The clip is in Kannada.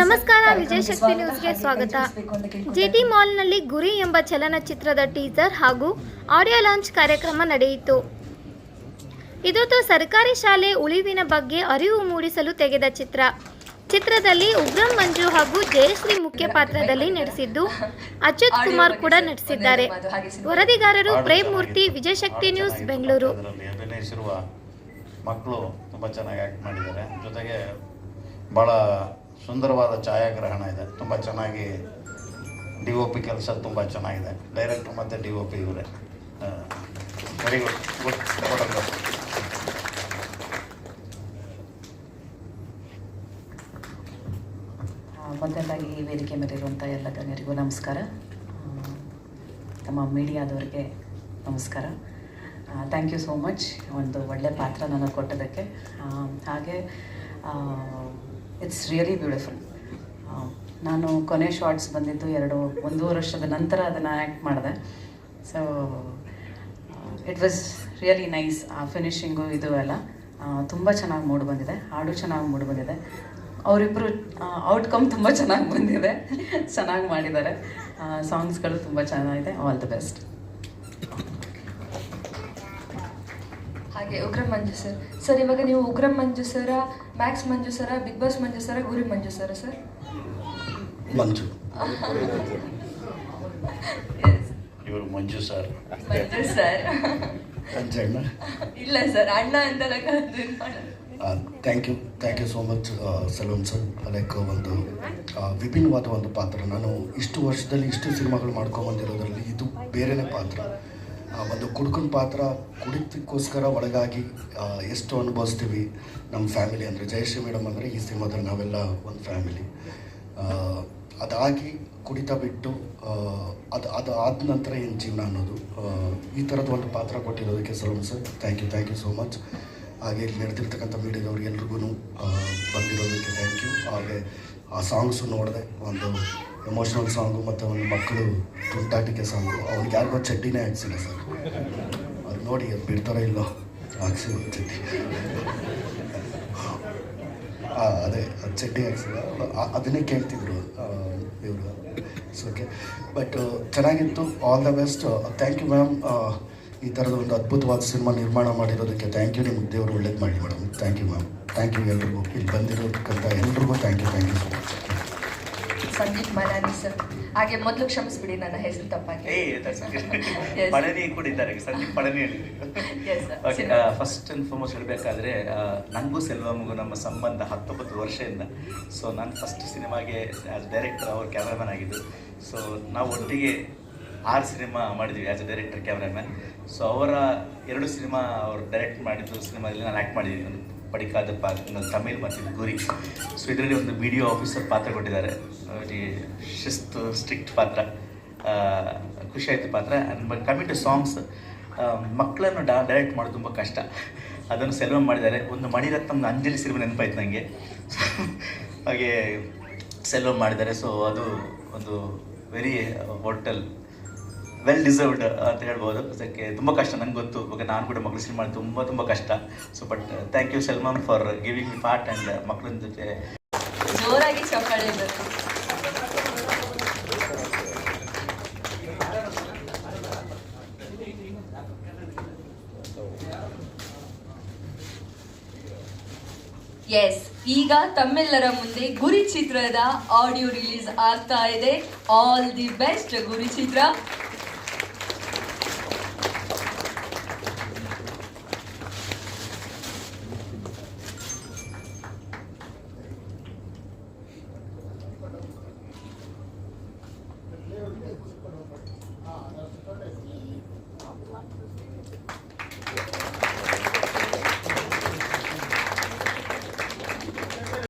ನಮಸ್ಕಾರ, ವಿಜಯ ಶಕ್ತಿ ನ್ಯೂಸ್ಗೆ ಸ್ವಾಗತ. ಜಿಟಿ ಮಾಲ್ನಲ್ಲಿ ಗುರಿ ಎಂಬ ಚಲನಚಿತ್ರದ ಟೀಸರ್ ಹಾಗೂ ಆಡಿಯೋ ಲಾಂಚ್ ಕಾರ್ಯಕ್ರಮ ನಡೆಯಿತು. ಇದೊಂದು ಸರ್ಕಾರಿ ಶಾಲೆ ಉಳಿವಿನ ಬಗ್ಗೆ ಅರಿವು ಮೂಡಿಸಲು ತೆಗೆದ ಚಿತ್ರ. ಚಿತ್ರದಲ್ಲಿ ಉಗ್ರಂ ಮಂಜು ಹಾಗೂ ಜಯಶ್ರೀ ಮುಖ್ಯ ಪಾತ್ರದಲ್ಲಿ ನಟಿಸಿದ್ದು ಅಚ್ಯುತ್ ಕುಮಾರ್ ಕೂಡ ನಟಿಸಿದ್ದಾರೆ. ವರದಿಗಾರರು ಪ್ರೇಮ್ ಮೂರ್ತಿ ವಿಜಯಶಕ್ತಿ ನ್ಯೂಸ್, ಬೆಂಗಳೂರು. ಮಕ್ಕಳು ತುಂಬ ಚೆನ್ನಾಗಿ ಆಕ್ಟ್ ಮಾಡಿದ್ದಾರೆ. ಜೊತೆಗೆ ಭಾಳ ಸುಂದರವಾದ ಛಾಯಾಗ್ರಹಣ ಇದೆ. ತುಂಬ ಚೆನ್ನಾಗಿ ಡಿ ಒ ಪಿ ಕೆಲಸ ತುಂಬ ಚೆನ್ನಾಗಿದೆ. ಡೈರೆಕ್ಟರ್ ಮತ್ತು ಡಿ ಒ ಪಿ ಇವರೇ. ವೆರಿ ಗುಡ್ ಗುಡ್ ಫೋಟೋಗ್ರಾಫ್ ಮೊದಲಾಗಿ ಈ ವೇದಿಕೆ ಮೇಲಿರುವಂಥ ಎಲ್ಲ ಗಣ್ಯರಿಗೂ ನಮಸ್ಕಾರ. ನಮ್ಮ ಮೀಡಿಯಾದವರಿಗೆ ನಮಸ್ಕಾರ. ಥ್ಯಾಂಕ್ ಯು ಸೋ ಮಚ್ ಒಂದು ಒಳ್ಳೆ ಪಾತ್ರ ನನಗೆ ಕೊಟ್ಟದಕ್ಕೆ ಹಾಗೆ ಇಟ್ಸ್ ರಿಯಲಿ ಬ್ಯೂಟಿಫುಲ್ ನಾನು ಕೊನೆ ಶಾರ್ಟ್ಸ್ ಬಂದಿದ್ದು ಎರಡು ಒಂದೂವರೆ ವರ್ಷದ ನಂತರ ಅದನ್ನು ಆ್ಯಕ್ಟ್ ಮಾಡಿದೆ. So it was really nice ಆ ಫಿನಿಶಿಂಗು ಇದು ಎಲ್ಲ. ತುಂಬ ಚೆನ್ನಾಗಿ ಮೂಡ್ ಬಂದಿದೆ. ಹಾಡು ಚೆನ್ನಾಗಿ ಮೂಡ್ ಬಂದಿದೆ. ಅವರಿಬ್ಬರು ಔಟ್ಕಮ್ ತುಂಬ ಚೆನ್ನಾಗಿ ಬಂದಿದೆ. ಚೆನ್ನಾಗಿ ಮಾಡಿದ್ದಾರೆ. ಸಾಂಗ್ಸ್ಗಳು ತುಂಬ ಚೆನ್ನಾಗಿದೆ. ಆಲ್ ದಿ ಬೆಸ್ಟ್ ಹಾಗೆ ಉಗ್ರಂ ಮಂಜು ಸರ್. ಸರ್ ಇವಾಗ ನೀವು Ugramm Manju sir max Manju sir big boss Manju sir ಗುರಿ ಮಂಜು ಸರ ಸರ್? ಮಂಜು. ಇವರು ಮಂಜು ಸರ್. ಮಂಜು ಸರ್. ಅಂಜಣ್ಣ. ಇಲ್ಲ ಸರ್ ಅಣ್ಣ ಅಂತೆಲ್ಲ thank you thank you so much salon sir. Like ಒಂದು ವಿಭಿನ್ನವಾದ ಒಂದು ಪಾತ್ರ. ನಾನು ಇಷ್ಟು ವರ್ಷದಲ್ಲಿ ಇಷ್ಟು ಸಿನಿಮಾಗಳು ಮಾಡ್ಕೊಂಬಂದಿರೋದ್ರಲ್ಲಿ ಇದು ಬೇರೆನೇ ಪಾತ್ರ. ಒಂದು ಕುಡುಕನ ಪಾತ್ರ ಕುಡಿತಕ್ಕೋಸ್ಕರ ಒಳಗಾಗಿ ಎಷ್ಟು ಅನುಭವಿಸ್ತೀವಿ ನಮ್ಮ ಫ್ಯಾಮಿಲಿ ಅಂದರೆ, ಜಯಶ್ರೀ ಮೇಡಮ್ ಅಂದರೆ ಈ ಸಿನಿಮಾದಲ್ಲಿ ನಾವೆಲ್ಲ ಒಂದು ಫ್ಯಾಮಿಲಿ. ಅದಾಗಿ ಕುಡಿತ ಬಿಟ್ಟು ಅದು ಅದು ಆದ ನಂತರ ಏನು ಜೀವನ ಅನ್ನೋದು ಈ ಥರದ ಒಂದು ಪಾತ್ರ ಕೊಟ್ಟಿರೋದಕ್ಕೆ ಸಲೋಮ್ sir thank you thank you so much ಹಾಗೆ ಇಲ್ಲಿ ನಡೆದಿರ್ತಕ್ಕಂಥ ಮೀಡಿಯಾದವ್ರಿಗೆ ಎಲ್ರಿಗೂ ಬಂದಿರೋದಕ್ಕೆ ಥ್ಯಾಂಕ್ ಯು ಹಾಗೆ ಆ ಸಾಂಗ್ಸು ನೋಡಿದೆ, ಒಂದು ಎಮೋಷ್ನಲ್ ಸಾಂಗು ಮತ್ತು ಒಂದು ಮಕ್ಕಳು ತುಂಟಾಟಿಕೆ ಸಾಂಗು ಅವ್ನಿಗೆ ಯಾರಿಗೋ ಚಡ್ಡಿನೇ ಹಾಕ್ಸಿಲ್ಲ ಸರ್. ಅದು ನೋಡಿ ಅದು ಇಲ್ಲ ಇಲ್ಲೋ? ಹಾಕ್ಸಿ ಚಡ್ಡಿ ಹಾಂ ಅದೇ, ಅದು ಚಡ್ಡಿ ಆಕ್ಸಿ ಅದನ್ನೇ ಕೇಳ್ತಿದ್ರು ಇವರು. ಓಕೆ ಬಟ್ ಚೆನ್ನಾಗಿತ್ತು. All the best thank you ma'am ಈ ಥರದ ಒಂದು ಅದ್ಭುತವಾದ ಸಿನಿಮಾ ನಿರ್ಮಾಣ ಮಾಡಿರೋದಕ್ಕೆ ಥ್ಯಾಂಕ್ ಯು ನಿಮ್ಗೆ ದೇವರು ಒಳ್ಳೇದು ಮಾಡಿ madam thank you ma'am thank you ಎಲ್ರಿಗೂ. ಇಲ್ಲಿ ಬಂದಿರೋದಕ್ಕಂತ ಎಲ್ರಿಗೂ thank you thank you so much Sandeep Malani sir. ಹಾಗೆ ಮೊದಲು ಕ್ಷಮಿಸ್ಬಿಡಿ ನನ್ನ ಹೆಸರು ತಪ್ಪಾಗಿ. ಪಳನಿ ಕೂಡ ಇದ್ದಾರೆ Sandeep Palani sir. First and foremost ಹೇಳಬೇಕಾದ್ರೆ ನನಗೂ ಸೆಲ್ವಮ್ಗೂ ನಮ್ಮ ಸಂಬಂಧ ಹತ್ತೊಂಬತ್ತು ವರ್ಷದಿಂದ. ಸೊ ನಾನು ಫಸ್ಟ್ ಸಿನಿಮಾಗೆ ಡೈರೆಕ್ಟರ್ ಅವ್ರ ಕ್ಯಾಮ್ರಾಮನ್ ಆಗಿದ್ದು. ಸೊ ನಾವು ಒಟ್ಟಿಗೆ ಆರು ಸಿನಿಮಾ ಮಾಡಿದ್ವಿ as a director cameraman so ಅವರ ಎರಡು ಸಿನಿಮಾ ಅವರು ಡೈರೆಕ್ಟ್ ಮಾಡಿದ್ದು ಸಿನಿಮಾದಲ್ಲಿ ನಾನು ಆ್ಯಕ್ಟ್ ಮಾಡಿದ್ದೀನಿ ಒಂದು. ಪಡಿಕಾದ ಪಾತ್ರ ತಮಿಳು ಮತ್ತು ಗುರಿ ಸೊ ಇದರಲ್ಲಿ ಒಂದು ಬಿ ಡಿ ಒ ಆಫೀಸರ್ ಪಾತ್ರ ಕೊಟ್ಟಿದ್ದಾರೆ ಶಿಸ್ತು ಸ್ಟ್ರಿಕ್ಟ್ ಪಾತ್ರ ಖುಷಿಯಾಯಿತು ಪಾತ್ರ ಆ್ಯಂಡ್ ಟು ಸಾಂಗ್ಸ್ ಮಕ್ಕಳನ್ನು ಡಾ ಡೈರೆಕ್ಟ್ ಮಾಡೋದು ತುಂಬ ಕಷ್ಟ ಅದನ್ನು ಸೆಲ್ವಮ್ ಮಾಡಿದ್ದಾರೆ ಒಂದು ಮಣಿರತ್ನಮ್ನ ಅಂಜಲಿ ಸಿನಿಮಾ ನೆನಪಾಯ್ತು ನನಗೆ ಹಾಗೆ ಸೆಲ್ವಮ್ ಮಾಡಿದ್ದಾರೆ ಸೊ ಅದು ಒಂದು ವೆರಿ ಹೋಟೆಲ್ ವೆಲ್ ಡಿಸರ್ವ್ಡ್ ಅಂತ ಹೇಳ್ಬೋದು. ಅದಕ್ಕೆ ತುಂಬ ಕಷ್ಟ, ನಂಗೆ ಗೊತ್ತು. ಇವಾಗ ನಾನು ಕೂಡ ಮಕ್ಕಳು ಸಿನಿಮಾ ತುಂಬ ತುಂಬ ಕಷ್ಟ. So but thank you ಸೆಲ್ಮಾನ್ for giving me part and ಮಕ್ಕಳ ಜೊತೆ ಜೋರಾಗಿ ಚಪ್ಪಾಳೆ ಎಸ್ ಈಗ ತಮ್ಮೆಲ್ಲರ ಮುಂದೆ ಗುರಿ ಚಿತ್ರದ ಆಡಿಯೋ ರಿಲೀಸ್ ಆಗ್ತಾ ಇದೆ. ಆಲ್ ದಿ ಬೆಸ್ಟ್ ಗುರಿ ಚಿತ್ರ.